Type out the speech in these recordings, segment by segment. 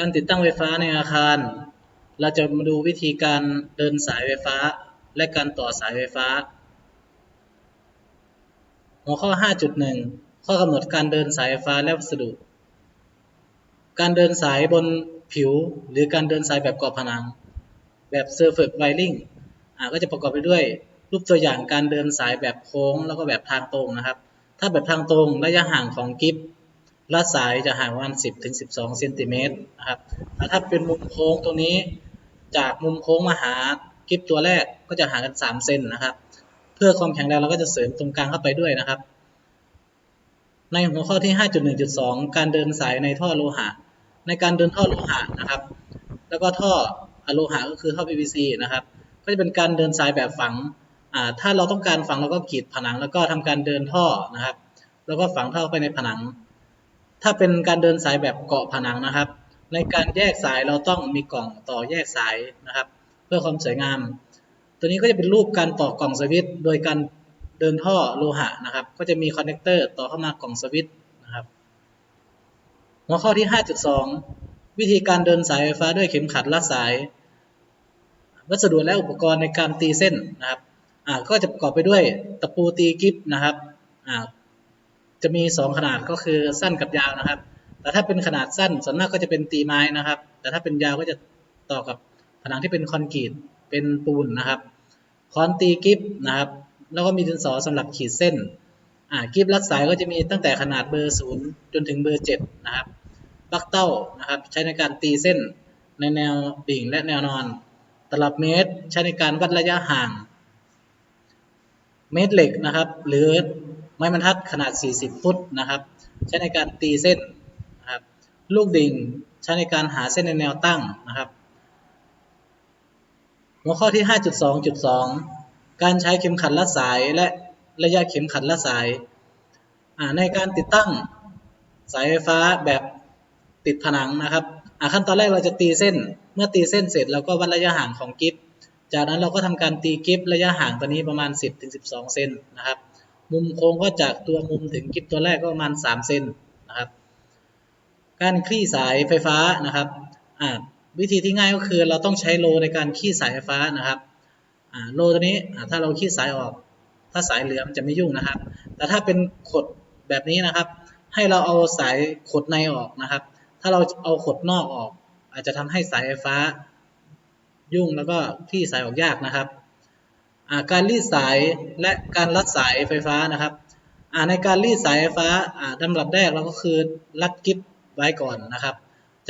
การติดตั้งไฟฟ้าในอาคาร เราจะมาดูวิธีการเดินสายไฟฟ้า และการต่อสายไฟฟ้า หัวข้อ 5.1 ข้อกำหนดการเดินสายไฟฟ้าและวัสดุ การเดินสายบนผิว หรือการเดินสายแบบกรอบผนัง แบบ Surface Wiring อ่าก็จะประกอบไปด้วยรูปตัวอย่างการเดินสายแบบโค้งแล้วก็แบบทางตรงนะครับ ถ้าแบบทางตรงระยะห่างของกิฟ ลัดสายจะห่างประมาณ10ถึง12เซนติเมตรนะครับแต่ถ้าเป็นมุมโค้งตรงนี้ จากมุมโค้งมาหากิฟตัวแรกก็จะห่างกัน3เซนนะครับ เพื่อความแข็งแรงเราก็จะเสริมตรงกลางเข้าไปด้วยนะครับ ในหัวข้อที่ 5.1.2 การเดินสายในท่อโลหะ ในการเดินท่อโลหะนะครับ แล้วก็ท่ออโลหะก็คือท่อ PVC นะครับ ก็จะเป็นการเดินสายแบบฝังถ้าเราต้องการฝังเราก็กรีดผนังแล้วก็ทำการเดินท่อนะครับ แล้วก็ฝังท่อไปในผนัง ถ้าเป็นการเดินสายแบบเกาะผนังนะครับ ในการแยกสายเราต้องมีกล่องต่อแยกสายนะครับ เพื่อความสวยงาม ตัวนี้ก็จะเป็นรูปการต่อกล่องสวิตโดยการเดินท่อโลหะนะครับ ก็จะมีคอนเนคเตอร์ต่อเข้ามากล่องสวิตนะครับ หัวข้อที่ 5.2 วิธีการเดินสายไฟฟ้าด้วยเข็มขัดลัดสาย วัสดุและอุปกรณ์ในการตีเส้นนะครับ อ่า ก็จะประกอบไปด้วยตะปูตีกิฟนะครับ อ่า จะมี 2 ขนาดก็คือสั้นกับยาวนะครับ แต่ถ้าเป็นขนาดสั้นส่วนมากก็จะเป็นตีไม้นะครับ แต่ถ้าเป็นยาวก็จะต่อกับผนังที่เป็นคอนกรีตเป็นปูนนะครับคอนตีกิฟนะครับ แล้วก็มีดินสอสำหรับขีดเส้นอ่ากิฟรัดสายก็จะมีตั้งแต่ขนาดเบอร์0จนถึงเบอร์7นะครับบักเต้านะครับ ใช้ในการตีเส้นในแนวดิ่งและแนวนอน ตลับเมตรใช้ในการวัดระยะห่าง เมตรเหล็กนะครับ หรือ ไม้บรรทัดขนาด 40 ฟุตนะครับ ใช้ในการตีเส้นนะครับ ลูกดิ่งใช้ในการหาเส้นในแนวตั้งนะครับ หัวข้อที่ 5.2.2 การใช้เข็มขัดลัดสายและระยะเข็มขัดลัดสาย ในการติดตั้งสายไฟฟ้าแบบติดผนังนะครับขั้นตอนแรกเราจะตีเส้น เมื่อตีเส้นเสร็จเราก็วัดระยะห่างของกิฟจากนั้นเราก็ทำการตีกิฟระยะห่างตัวนี้ประมาณ 10-12 เซนนะครับ มุมโค้งก็จากตัวมุมถึงกิฟตัวแรกก็ประมาณ 3 เซนนะครับ การคลี่สายไฟฟ้านะครับวิธีที่ง่ายก็คือเราต้องใช้โลในการขี้สายไฟฟ้านะครับโลตัวนี้ถ้าเราขี้สายออก ถ้าสายเหลือมจะไม่ยุ่งนะครับ แต่ถ้าเป็นขดแบบนี้นะครับ ให้เราเอาสายขดในออกนะครับ ถ้าเราเอาขดนอกออก อาจจะทำให้สายไฟฟ้ายุ่งแล้วก็ที่สายออกยากนะครับ การรีดสายและการรัดสายไฟฟ้านะครับในการรีดสายไฟฟ้าลำดับแรกเราก็คือรัดกิ๊บไว้ก่อนนะครับ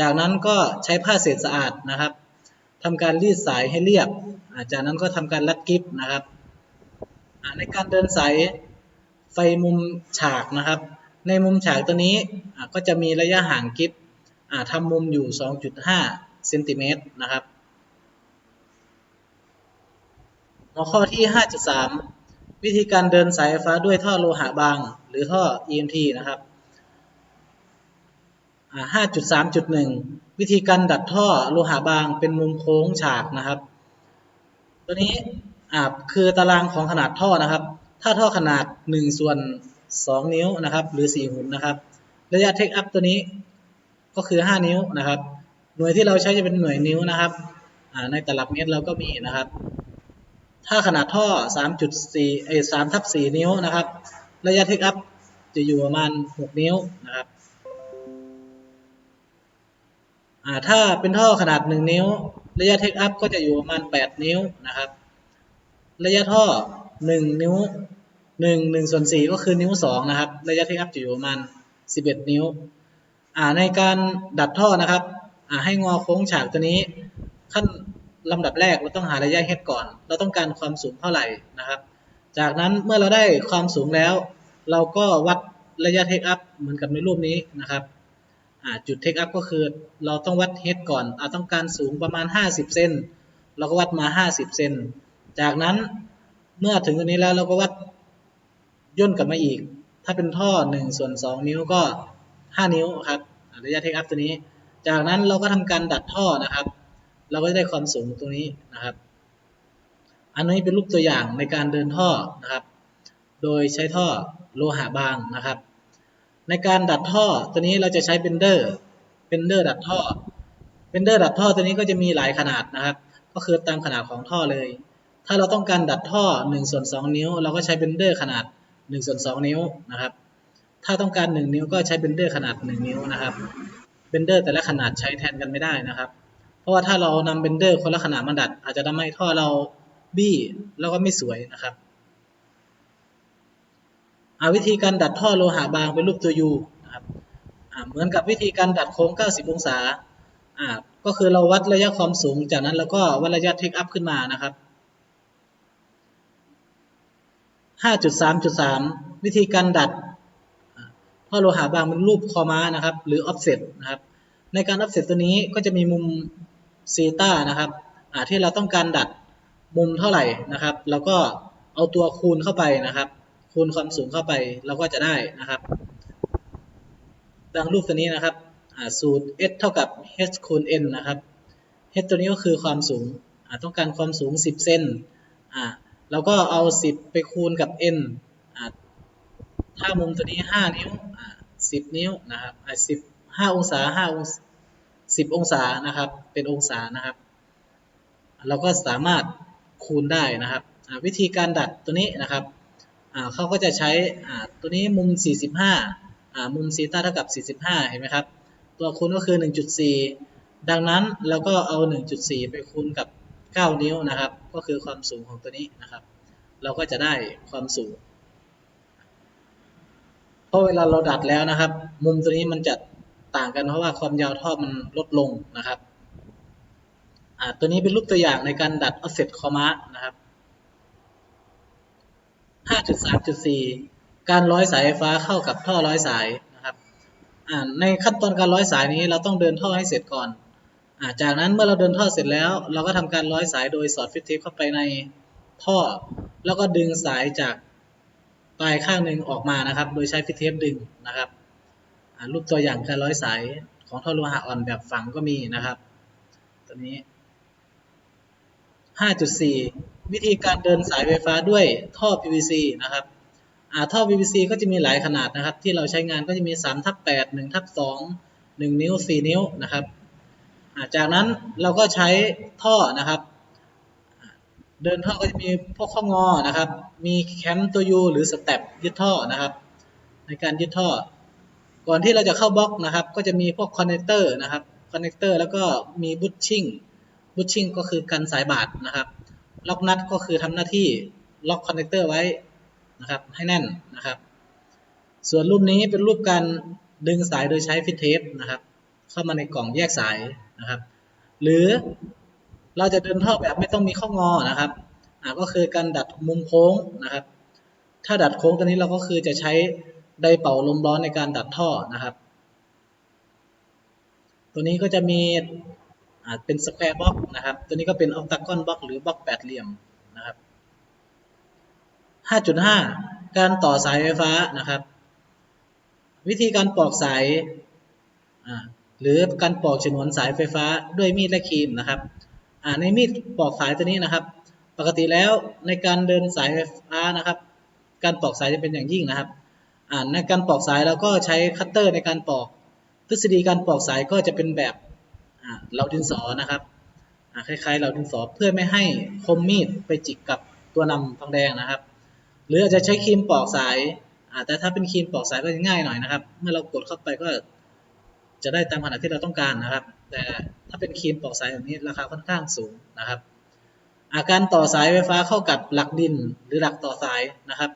จากนั้นก็ใช้ผ้าเศษสะอาดนะครับทำการรีดสายให้เรียบจากนั้นก็ทำการรัดกิ๊บนะครับในการเดินสายไฟมุมฉากนะครับ ในมุมฉากตัวนี้ก็จะมีระยะห่างกิ๊บทำมุมอยู่ 2.5เซนติเมตรนะครับ หัวข้อที่ 5.3 วิธีการเดินสายไฟฟ้าด้วยท่อโลหะบาง หรือท่อ EMT นะครับ 5.3.1 วิธีการดัดท่อโลหะบางเป็นมุมโค้งฉากนะครับ ตัวนี้คือตารางของขนาดท่อนะครับ ถ้าท่อขนาด 1 ส่วน 2 นิ้วนะครับ หรือ 4 หุ่นนะครับ ระยะเทคอัพตัวนี้ก็คือ 5 นิ้วนะครับ หน่วยที่เราใช้จะเป็นหน่วยนิ้วนะครับในตลับเมตรเราก็มีนะครับ ถ้าขนาดท่อ 3.4 เอ้3ทับ 4 นิ้วนะครับ ระยะเทคอัพจะอยู่ประมาณ 6 นิ้วนะครับอ่าถ้าเป็นท่อขนาด 1 นิ้ว ระยะเทคอัพก็จะอยู่ประมาณ 8 นิ้วนะครับ ระยะท่อ 1 นิ้ว 1 1ส่วน4ก็คือนิ้ว 2 นะครับ ระยะเทคอัพจะอยู่ประมาณ 11 นิ้วอ่าในการดัดท่อนะครับอ่าให้งอโค้งฉากตัวนี้ขั้น ลำดับแรกเราต้องหาระยะเฮดก่อน เราต้องการความสูงเท่าไหร่นะครับ จากนั้นเมื่อเราได้ความสูงแล้ว เราก็วัดระยะเทคอัพเหมือนกับในรูปนี้นะครับจุดเทคอัพก็คือเราต้องวัดเฮดก่อนเราต้องการสูงประมาณ 50 เซนเราก็วัดมา 50 เซนจากนั้นเมื่อถึงตรงนี้แล้วเราก็วัดย่นกลับมาอีก ถ้าเป็นท่อ1ส่วน2 นิ้วก็ 5 นิ้วครับระยะเทคอัพตัวนี้ จากนั้นเราก็ทำการดัดท่อนะครับ เราก็จะได้ความสูงตรงนี้นะครับ อันนี้เป็นรูปตัวอย่างในการเดินท่อนะครับ โดยใช้ท่อโลหะบางนะครับ ในการดัดท่อตัวนี้เราจะใช้เบนเดอร์เบนเดอร์ดัดท่อเบนเดอร์ดัดท่อตัวนี้ก็จะมีหลายขนาดนะครับ ก็คือตามขนาดของท่อเลย ถ้าเราต้องการดัดท่อ1ส่วน2นิ้ว เราก็ใช้เบนเดอร์ขนาด1ส่วน2นิ้วนะครับ ถ้าต้องการ 1 นิ้วก็ใช้เบนเดอร์ขนาด 1 นิ้วนะครับ เบนเดอร์แต่ละขนาดใช้แทนกันไม่ได้นะครับ ราะว่าถ้าเรานำเบนเดอร์คนละขนาดมาดัด อาจจะทำให้ท่อเราบี้แล้วก็ไม่สวยนะครับอาวิธีการดัดท่อโลหะบางเป็นรูปตัว U นะครับเหมือนกับวิธีการดัดโค้ง 90 องศาก็คือเราวัดระยะความสูง จากนั้นเราก็วัดระยะเทคอัพขึ้นมานะครับ 5.3.3 วิธีการดัดท่อโลหะบางเป็นรูปคอม้านะครับ หรือ offset นะครับ ในการ offset ตัวนี้ก็จะมีมุม ซีตานะครับที่เราต้องการดัดมุมเท่าไหร่นะครับแล้วก็เอาตัวคูณเข้าไปนะครับ คูณความสูงเข้าไปเราก็จะได้นะครับ ดังรูปตัวนี้นะครับสูตร s เท่ากับ h คูณ n นะครับ h ตัวนี้ก็คือความสูงต้องการความสูง 10 เซนเราก็เอา 10 ไปคูณกับ n ถ้ามุมตัวนี้ 5 นิ้ว 10 นิ้วนะครับ10 5องศา5องศา 10องศานะครับ เป็นองศานะครับ เราก็สามารถคูณได้นะครับ วิธีการดัดตัวนี้นะครับเขาก็จะใช้ตัวนี้มุม 45อ่ามุมซีตาเท่ากับ 45 เห็นไหมครับ ตัวคูณก็คือ 1.4 ดังนั้นเราก็เอา 1.4 ไปคูณกับ 9 นิ้วนะครับ ก็คือความสูงของตัวนี้นะครับ เราก็จะได้ความสูง เพราะเวลาเราดัดแล้วนะครับ มุมตัวนี้มันจะ ต่างกันเพราะว่าความยาวท่อมันลดลงนะครับตัวนี้เป็นรูปตัวอย่างในการดัด offset คอมานะครับ 5.3.4 การร้อยสายไฟฟ้าเข้ากับท่อร้อยสายนะครับในขั้นตอนการร้อยสายนี้เราต้องเดินท่อให้เสร็จก่อนอจากนั้นเมื่อเราเดินท่อเสร็จแล้ว เราก็ทำการร้อยสายโดยสอดฟิตเทปเข้าไปในท่อ แล้วก็ดึงสายจากปลายข้างหนึ่งออกมานะครับ โดยใช้ฟิตเทปดึงนะครับ รูปตัวอย่างการร้อยสายของท่อโลหะอ่อนแบบฝังก็มีนะครับตัวนี้ 5.4 วิธีการเดินสายไฟฟ้าด้วยท่อ PVC นะครับอ่าท่อ PVC ก็จะมีหลายขนาดนะครับ ที่เราใช้งานก็จะมี3ทับ8 1ทับ2 1 นิ้ว 4 นิ้วนะครับ จากนั้นเราก็ใช้ท่อนะครับ เดินท่อก็จะมีพวกข้องอนะครับ มีแคมตัว U หรือสเต็ปยึดท่อนะครับ ในการยึดท่อ ก่อนที่เราจะเข้าบล็อกนะครับ ก็จะมีพวกคอนเนคเตอร์นะครับคอนเนคเตอร์แล้วก็มีบุชชิ่งบุชชิ่งก็คือกันสายบาดนะครับล็อกนัดก็คือทำหน้าที่ล็อกคอนเนคเตอร์ไว้นะครับให้แน่นนะครับ ส่วนรูปนี้เป็นรูปการดึงสายโดยใช้ฟิตเทปนะครับ เข้ามาในกล่องแยกสายนะครับ หรือเราจะเดินท่อแบบไม่ต้องมีข้องอนะครับก็คือการดัดมุมโค้งนะครับ ถ้าดัดโค้งตัวนี้เราก็คือจะใช้ ได้เป่าลมร้อนในการดัดท่อนะครับ ตัวนี้ก็จะมีอ่าเป็นสแควร์บล็อกนะครับ ตัวนี้ก็เป็นออกตากอนบล็อกหรือบล็อกแปดเหลี่ยมนะครับ 5.5 การต่อสายไฟฟ้านะครับ วิธีการปอกสายหรือการปอกฉนวนสายไฟฟ้าด้วยมีดและครีมนะครับในมีดปอกสายตัวนี้นะครับ ปกติแล้วในการเดินสายไฟฟ้านะครับ การปอกสายจะเป็นอย่างยิ่งนะครับ อ่าในการปอกสายเราก็ใช้คัตเตอร์ในการปอกทฤษฎีการปอกสายก็จะเป็นแบบเหลาดินสอนะครับคล้ายๆเหลาดินสอเพื่อไม่ให้คมมีดไปจิกกับตัวนำทองแดงนะครับ หรืออาจจะใช้ครีมปอกสายแต่ถ้าเป็นครีมปอกสายก็จะง่ายหน่อยนะครับ เมื่อเรากดเข้าไปก็จะได้ตามขนาดที่เราต้องการนะครับ แต่ถ้าเป็นครีมปอกสายแบบนี้ราคาค่อนข้างสูงนะครับ อาการต่อสายไฟฟ้าเข้ากับหลักดินหรือหลักต่อสายนะครับ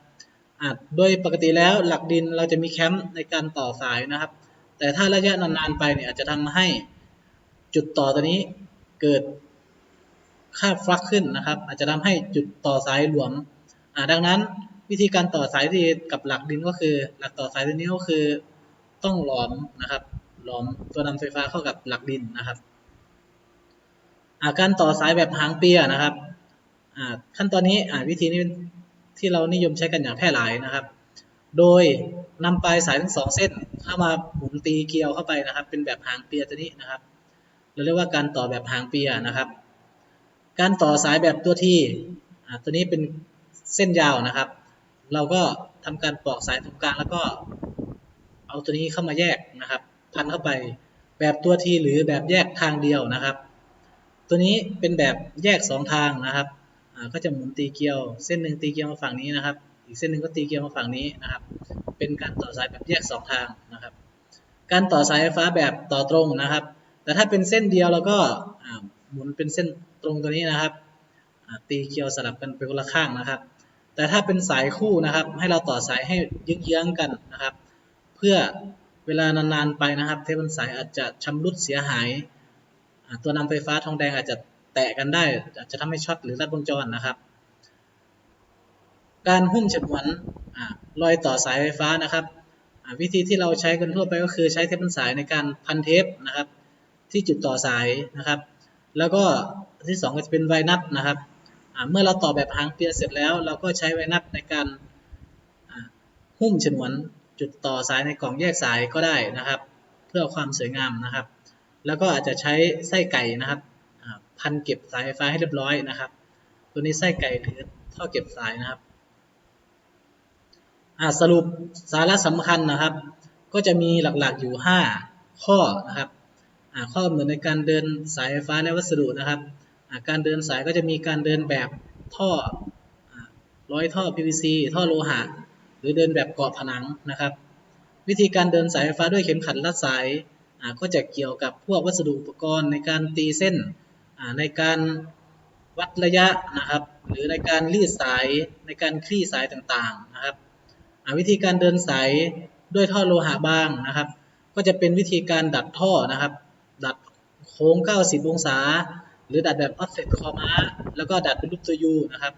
อ่าโดยปกติแล้วหลักดินเราจะมีแคมป์ในการต่อสายนะครับ แต่ถ้าระยะนานๆไปเนี่ยอาจจะทำให้จุดต่อตัวนี้เกิดค่าฟลักขึ้นนะครับ อาจจะทำให้จุดต่อสายหลวมดังนั้นวิธีการต่อสายที่กับหลักดินก็คือ หลักต่อสายตัวนี้ก็คือต้องหลอมนะครับหลอมตัวนำไฟฟ้าเข้ากับหลักดินนะครับาการต่อสายแบบหางเปียนะครับขั้นตอนนี้วิธีนี้ ที่เรานิยมใช้กันอย่างแพร่หลายนะครับ โดยนำปลายสายทั้งสองเส้นเข้ามาหมุนตีเกลียวเข้าไปนะครับ เป็นแบบหางเปียตัวนี้นะครับ เราเรียกว่าการต่อแบบหางเปียนะครับ การต่อสายแบบตัวที่อ่าตัวนี้เป็นเส้นยาวนะครับ เราก็ทำการปอกสายตรงกลางแล้วก็เอาตัวนี้เข้ามาแยกนะครับ พันเข้าไปแบบตัวทีหรือแบบแยกทางเดียวนะครับ ตัวนี้เป็นแบบแยกสองทางนะครับ ก็จะหมุนตีเกลียว เส้นหนึ่งตีเกลียวมาฝั่งนี้นะครับ อีกเส้นหนึ่งก็ตีเกลียวมาฝั่งนี้นะครับ เป็นการต่อสายแบบแยกสองทางนะครับ การต่อสายไฟฟ้าแบบต่อตรงนะครับ แต่ถ้าเป็นเส้นเดียวเราก็หมุนเป็นเส้นตรงตัวนี้นะครับ ตีเกลียวสลับกันไปคนละข้างนะครับ แต่ถ้าเป็นสายคู่นะครับ ให้เราต่อสายให้เยื้องๆกันนะครับ เพื่อเวลานานๆไปนะครับ เทปสายอาจจะชำรุดเสียหาย ตัวนำไฟฟ้าทองแดงอาจจะ แตะกันได้อาจจะทำให้ช็อตหรือรัดวงจรนะครับ การหุ้มฉนวนอ่ารอยต่อสายไฟฟ้านะครับ วิธีที่เราใช้กันทั่วไปก็คือใช้เทปสายในการพันเทปนะครับ ที่จุดต่อสายนะครับ แล้วก็ที่สองก็จะเป็นไวนัทนะครับเมื่อเราต่อแบบหางเปียเสร็จแล้ว เราก็ใช้ไวนัทในการหุ้มฉนวนจุดต่อสายในกล่องแยกสายก็ได้นะครับ เพื่อความสวยงามนะครับ แล้วก็อาจจะใช้ไส้ไก่นะครับ พันเก็บสายไฟฟ้าให้เรียบร้อยนะครับ ตัวนี้ไส้ไก่หรือท่อเก็บสายนะครับสรุปสาระสำคัญนะครับ ก็จะมีหลักๆอยู่ 5 ข้อนะครับข้อกำหนดในการเดินสายไฟฟ้าและวัสดุนะครับการเดินสายก็จะมีการเดินแบบท่อร้อยท่อ PVC ท่อโลหะ หรือเดินแบบเกาะผนังนะครับ วิธีการเดินสายไฟฟ้าด้วยเข็มขัดรัดสายก็จะเกี่ยวกับพวกวัสดุอุปกรณ์ในการตีเส้น ในการวัดระยะนะครับ หรือในการรีดสายในการคลี่สายต่างๆนะครับวิธีการเดินสายด้วยท่อโลหะบางนะครับ ก็จะเป็นวิธีการดัดท่อนะครับ ดัดโค้ง 90 องศา หรือดัดแบบ offset คอม้าแล้วก็ดัดเป็นรูปตัว U นะครับ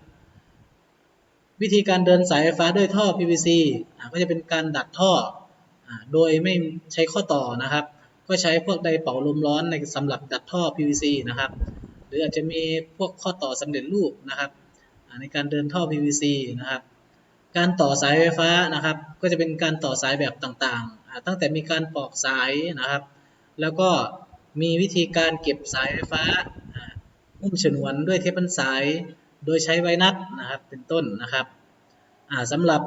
วิธีการเดินสายไฟฟ้าด้วยท่อ PVC ก็จะเป็นการดัดท่อโดยไม่ใช้ข้อต่อนะครับ ก็ใช้พวกไดเป่าลมร้อนในสำหรับดัดท่อ PVC นะครับ หรืออาจจะมีพวกข้อต่อสำเร็จรูปนะครับ ในการเดินท่อ PVC นะครับ การต่อสายไฟฟ้านะครับ ก็จะเป็นการต่อสายแบบต่างๆ ตั้งแต่มีการปอกสายนะครับ แล้วก็มีวิธีการเก็บสายไฟฟ้าหุ้มฉนวนด้วยเทปพันสาย โดยใช้ไวนัทนะครับ เป็นต้นนะครับสำหรับ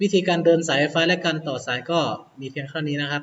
วิธีการเดินสายไฟฟ้าและการต่อสายก็มีเพียงเท่านี้นะครับ